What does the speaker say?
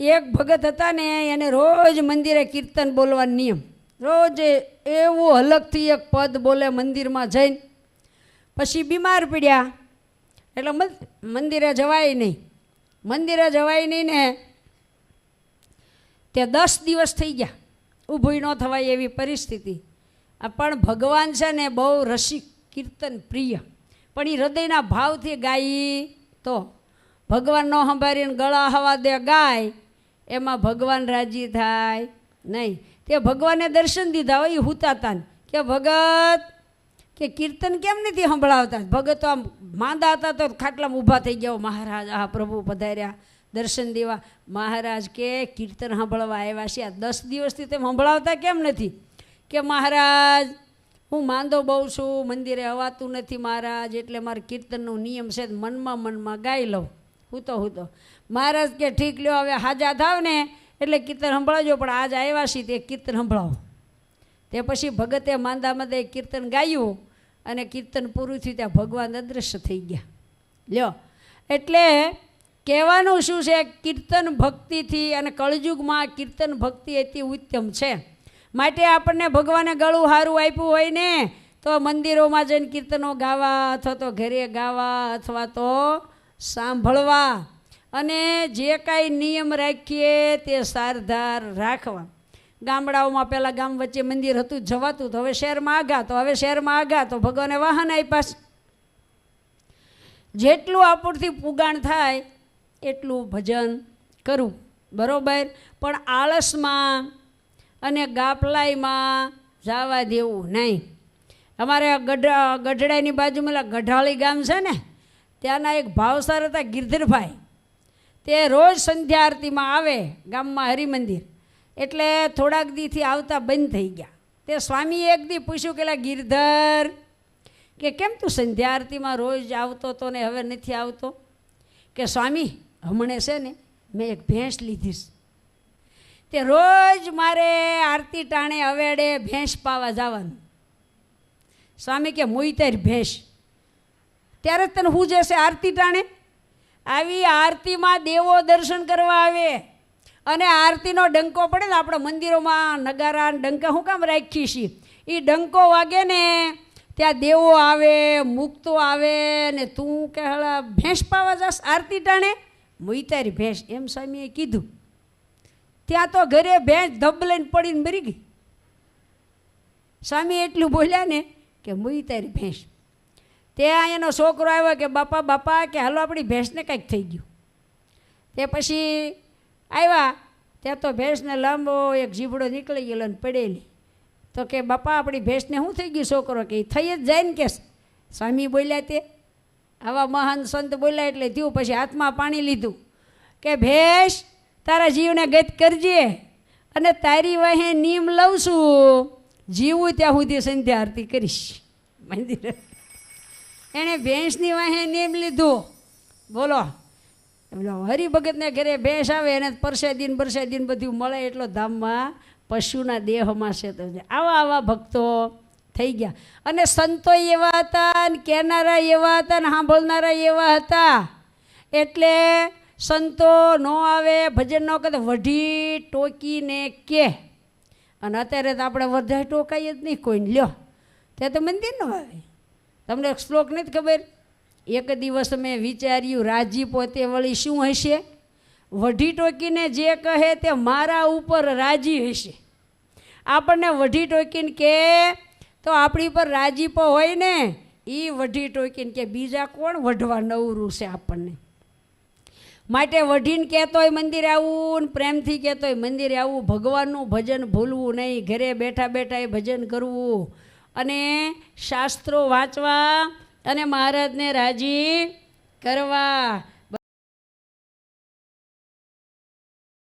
એક ભગત હતા ને એને રોજ મંદિરે કીર્તન બોલવાનો નિયમ. રોજ એવું હલકથી એક પદ બોલે મંદિરમાં જઈને. પછી બીમાર પડ્યા. એટલે મંદિરે જવાય નહીં. મંદિરે જવાય નહીં ને તે દસ દિવસ થઈ ગયા. ઊભી ન થવાય એવી પરિસ્થિતિ. પણ ભગવાન છે ને બહુ રસિક, કીર્તન પ્રિય. પણ એ હૃદયના ભાવથી ગાઈ તો ભગવાન ન સંભાળીને ગળા હવા દે ગાય. એમાં ભગવાન રાજી થાય. નહીં. તે ભગવાને દર્શન દીધા હોય એ હુતાતા કે ભગત, કે કીર્તન કેમ નથી સંભળાવતા? ભગત આમ માંદા હતા તો ખાટલામાં ઊભા થઈ ગયા મહારાજ, આ પ્રભુ પધાર્યા. દર્શન દેવા. મહારાજ કે, કીર્તન સાંભળવા આવ્યા છે. આ દસ દિવસથી તેમ સંભળાવતા કેમ નથી? કે મહારાજ, હું માંદો બહુ છું. મંદિરે અવાતું નથી મહારાજ. એટલે મારે કીર્તનનો નિયમ છે. મનમાં મનમાં ગાઈ લઉં. હું હૂતો. મહારાજ કે, ઠીક લ્યો, હવે હાજા થાવ ને. એટલે કીર્તન સંભળાવજો, પણ આજ આવ્યા છીએ તે કીર્તન સંભળાવો. તે પછી ભગતે માંદા માંદા કીર્તન ગાયું અને કીર્તન પૂરું થયું, ત્યાં ભગવાન અદૃશ્ય થઈ ગયા. લ્યો. એટલે કહેવાનું શું છે? કીર્તન ભક્તિથી અને કળયુગમાં કીર્તન ભક્તિ અતિ ઉત્તમ છે. માટે આપણને ભગવાને ગળું સારું આપ્યું હોય ને, તો મંદિરોમાં જઈને કીર્તનો ગાવા અથવા તો ઘરે ગાવા અથવા તો સાંભળવા અને જે કાંઈ નિયમ રાખીએ તે સારધાર રાખવા. ગામડાઓમાં પહેલાં ગામ વચ્ચે મંદિર હતું, જવાતું તો હવે શહેરમાં આગા તો હવે શહેરમાં આગા તો ભગવાને વાહન આપ્યા જેટલું આપણથી પુગાણ થાય, એટલું ભજન કરું, બરોબર? પણ આળસમાં અને ગાફલાઈમાં જવા દેવું નહીં. અમારે ગઢ, ગઢડાની બાજુમાં ગઢાળી ગામ છે ને ત્યાંના એક ભાવસર હતા ગિરધરભાઈ. તે રોજ સંધ્યા આરતીમાં આવે ગામમાં હરિમંદિર. એટલે થોડાક દીથી આવતા બંધ થઈ ગયા. તે સ્વામીએ એક દી પૂછ્યું કે ગિરધર, કે કેમ તું સંધ્યા આરતીમાં રોજ આવતો તો ને હવે નથી આવતો? કે, સ્વામી, હમણે છે ને મેં એક ભેંસ લીધીશ તે રોજ મારે આરતી ટાણે અવેડે ભેંસ પાવા જવાનું. સ્વામી કે, મોઈ તારી ભેંસ. ત્યારે તને હું જશે આરતી ટાણે? આવી આરતીમાં દેવો દર્શન કરવા આવે અને આરતીનો ડંકો પડે ને આપણે મંદિરોમાં નગારા ડંકા, હું કામ રાખીએ છીએ? એ ડંકો વાગે ને ત્યાં દેવો આવે, મુક્તો આવે ને તું કે હળા ભેંસ પાવા જાસ આરતી ટાણે? મુઈ તારી ભેંસ, એમ સ્વામીએ કીધું. ત્યાં તો ઘરે ભેંસ ધબ લઈને પડીને મરી ગઈ. સ્વામી એટલું બોલ્યા ને કે મુઈ તારી ભેંસ ત્યાં એનો છોકરો આવ્યો કે, બાપા બાપા, કે હાલો આપણી ભેંસને કંઈક થઈ ગયું. તે પછી આવ્યા. ત્યાં તો ભેંસને લાંબો એક જીભડો નીકળી ગયેલો ને પડેલી. તો કે, બાપા, આપણી ભેંસને શું થઈ ગયું છોકરો? કે થઈ જ જાય ને કે સ્વામી બોલ્યા તે. આવા મહાન સંત બોલ્યા એટલે થયું, પછી હાથમાં પાણી લીધું. કે, ભેંસ, તારા જીવને ગત કરજે અને તારી વહે નીમ લઉં છું. જીવું ત્યાં સુધી સંધ્યા આરતી કરીશ. મંદિરે. એણે ભેંસની વાહે નેમ લીધું. બોલો. બોલો હરિભગતને ઘરે ભેંસ આવે, એને પરસેદીન પરસેદીન બધું મળે એટલો ધામમાં પશુના દેહમાં છે તો આવા આવા ભક્તો થઈ ગયા. અને સંતો એવા હતા ને કહેનારા એવા હતા ને સાંભળનારા એવા હતા. એટલે સંતો ન આવે, ભજન ન કરે વઢી ટોકીને કે. અને અત્યારે તો આપણે વધારે ટોકાઈએ જ નહીં કોઈને. લ્યો તે તો મંદિર ન આવે. તમને શ્લોક નથી ખબર? એક દિવસ મેં વિચાર્યું, રાજી પોતે વળી શું હશે? વઢી ટોકીને જે કહે તે મારા ઉપર રાજી હશે. આપણને વઢી ટોકીને કે, તો આપણી પર રાજીપો હોય ને એ વઢી ટોકીને કે, બીજા કોણ વઢવા નવરું છે આપણને? માટે વઢીને કહેતો હોય મંદિરે આવવું ને પ્રેમથી કહેતો હોય મંદિરે આવું, ભગવાનનું ભજન ભૂલવું નહીં, ઘરે બેઠા બેઠા એ ભજન કરવું. અને શાસ્ત્રો વાંચવા અને મહારાજને રાજી કરવા.